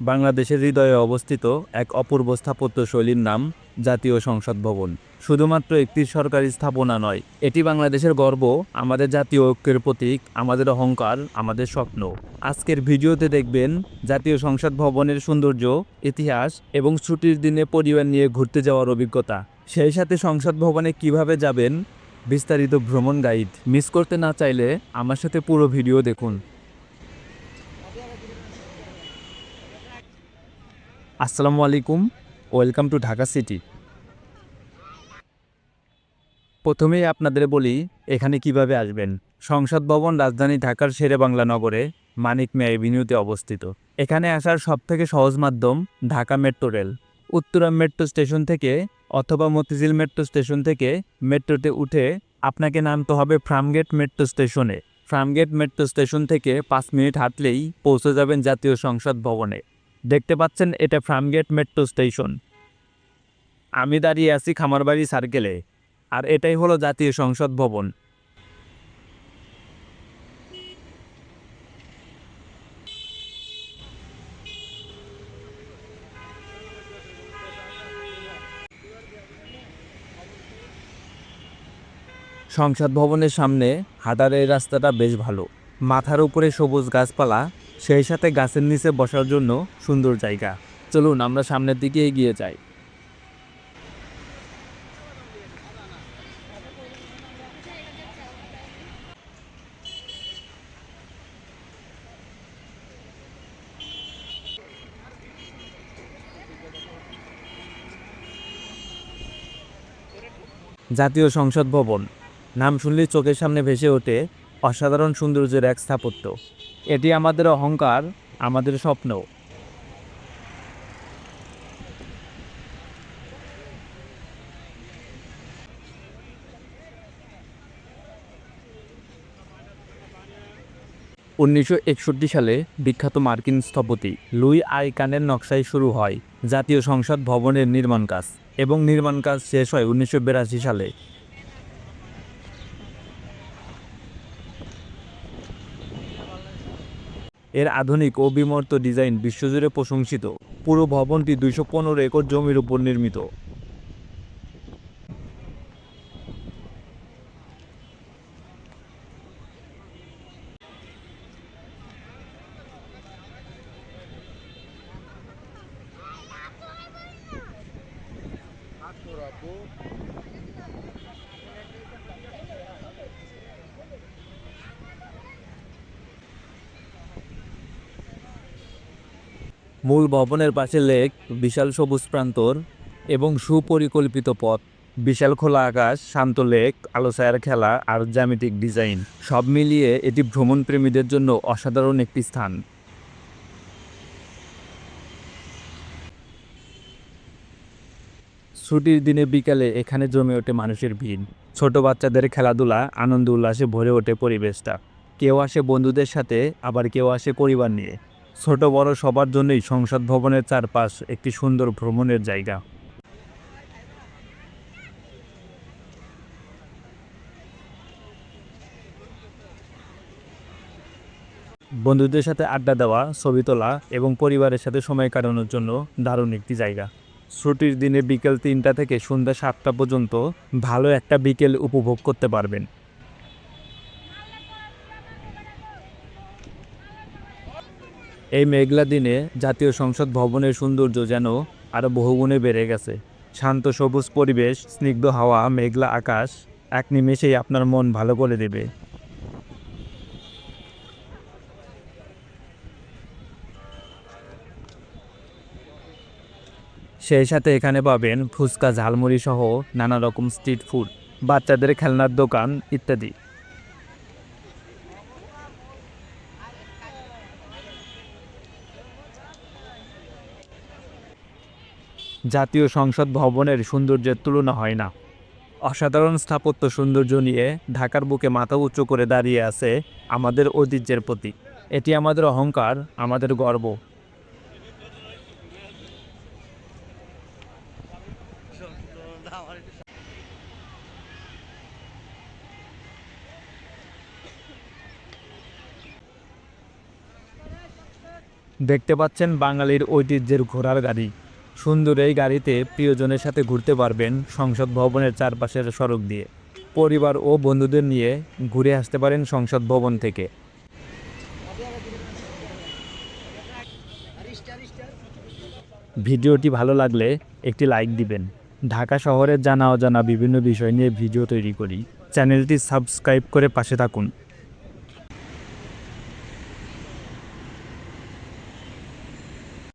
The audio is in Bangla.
বাংলাদেশের হৃদয়ে অবস্থিত এক অপূর্ব স্থাপত্যশৈলীর নাম জাতীয় সংসদ ভবন। শুধুমাত্র একটি সরকারি স্থাপনা নয়, এটি বাংলাদেশের গর্ব, আমাদের জাতীয় ঐক্যের প্রতীক, আমাদের অহংকার, আমাদের স্বপ্ন। আজকের ভিডিওতে দেখবেন জাতীয় সংসদ ভবনের সৌন্দর্য, ইতিহাস এবং ছুটির দিনে পরিবার নিয়ে ঘুরতে যাওয়ার অভিজ্ঞতা। সেই সাথে সংসদ ভবনে কীভাবে যাবেন, বিস্তারিত ভ্রমণ গাইড। মিস করতে না চাইলে আমার সাথে পুরো ভিডিও দেখুন। আসসালামু আলাইকুম, ওয়েলকাম টু ঢাকা সিটি। প্রথমেই আপনাদের বলি, এখানে কীভাবে আসবেন? সংসদ ভবন রাজধানী ঢাকার শেরে বাংলা নগরে মানিক মিয়া এভিনিউতে অবস্থিত। এখানে আসার সবথেকে সহজ মাধ্যম Dhaka metro rail. Uttara metro station থেকে অথবা মতিঝিল মেট্রো স্টেশন থেকে মেট্রোতে উঠে আপনাকে নামতে হবে ফ্রামগেট মেট্রো স্টেশনে। ফ্রামগেট মেট্রো স্টেশন থেকে পাঁচ মিনিট হাঁটলেই পৌঁছে যাবেন জাতীয় সংসদ ভবনে। দেখতে পাচ্ছেন, এটা ফ্রামগেট মেট্রো স্টেশন। আমি দাঁড়িয়ে আছি খামারবাড়ি সার্কেলে, আর এটাই হলো জাতীয় সংসদ ভবন। সংসদ ভবনের সামনে হাঁটার এই রাস্তাটা বেশ ভালো। মাথার উপরে সবুজ গাছপালা সেই সাথে গাছের নিচে বসার জন্য সুন্দর জায়গা। চলুন, আমরা সামনের দিকে এগিয়ে যাই। জাতীয় সংসদ ভবন। নাম শুনলেই চোখের সামনে ভেসে ওঠে অসাধারণ সৌন্দর্যের এক স্থাপত্য। এটি আমাদের অহংকার, আমাদের স্বপ্ন। উনিশশো একষট্টি সালে বিখ্যাত মার্কিন স্থপতি লুই আইকানের নকশায় শুরু হয় জাতীয় সংসদ ভবনের নির্মাণ কাজ এবং নির্মাণ কাজ শেষ হয় উনিশশো বিরাশি সালে। এর আধুনিক ও বিমর্ত ডিজাইন বিশ্বজুড়ে প্রশংসিত। পুরো ভবনটি দুইশো পনেরো একর জমির উপর নির্মিত। মূল ভবনের পাশে লেক, বিশাল সবুজ প্রান্তর এবং সুপরিকল্পিত পথ। বিশাল খোলা আকাশ, শান্ত লেক আলো খেলা আর জ্যামিতিক ডিজাইন। সব মিলিয়ে এটি ভ্রমণ প্রেমীদের জন্য অসাধারণ একটি স্থান। ছুটির দিনে বিকালে এখানে জমে ওঠে মানুষের ভিড়। ছোট বাচ্চাদের খেলাধুলা, আনন্দ উল্লাসে ভরে ওঠে পরিবেশটা। কেউ আসে বন্ধুদের সাথে, আবার কেউ আসে পরিবার নিয়ে। ছোট বড় সবার জন্যই সংসদ ভবনের চারপাশ একটি সুন্দর ভ্রমণের জায়গা। বন্ধুদের সাথে আড্ডা দেওয়া, ছবি তোলা এবং পরিবারের সাথে সময় কাটানোর জন্য দারুণ একটি জায়গা। ছুটির দিনে বিকেল তিনটা থেকে সন্ধ্যা সাতটা পর্যন্ত ভালো একটা বিকেল উপভোগ করতে পারবেন। এই মেঘলা দিনে জাতীয় সংসদ ভবনের সৌন্দর্য যেন আরও বহুগুণে বেড়ে গেছে। শান্ত সবুজ পরিবেশ, স্নিগ্ধ হাওয়া, মেঘলা আকাশ, এক নিমেষেই আপনার মন ভালো করে দেবে। সেই সাথে এখানে পাবেন ফুচকা ঝালমুড়ি সহ নানা রকম স্ট্রিট ফুড, বাচ্চাদের খেলনার দোকান ইত্যাদি। জাতীয় সংসদ ভবনের সৌন্দর্যের তুলনা হয় না। অসাধারণ স্থাপত্য সৌন্দর্য নিয়ে ঢাকার বুকে মাথা উঁচু করে দাঁড়িয়ে আছে আমাদের ঐতিহ্যের প্রতীক। এটি আমাদের অহংকার, আমাদের গর্ব। দেখতে পাচ্ছেন বাঙালির ঐতিহ্যের ঘোড়ার গাড়ি। সুন্দর এই গাড়িতে প্রিয়জনের সাথে ঘুরতে পারবেন সংসদ ভবনের চারপাশের সড়ক দিয়ে। পরিবার ও বন্ধুদের নিয়ে ঘুরে আসতে পারেন সংসদ ভবন থেকে। ভিডিওটি ভালো লাগলে একটি লাইক দিবেন। ঢাকা শহরের জানা অজানা বিভিন্ন বিষয় নিয়ে ভিডিও তৈরি করি। চ্যানেলটি সাবস্ক্রাইব করে পাশে থাকুন।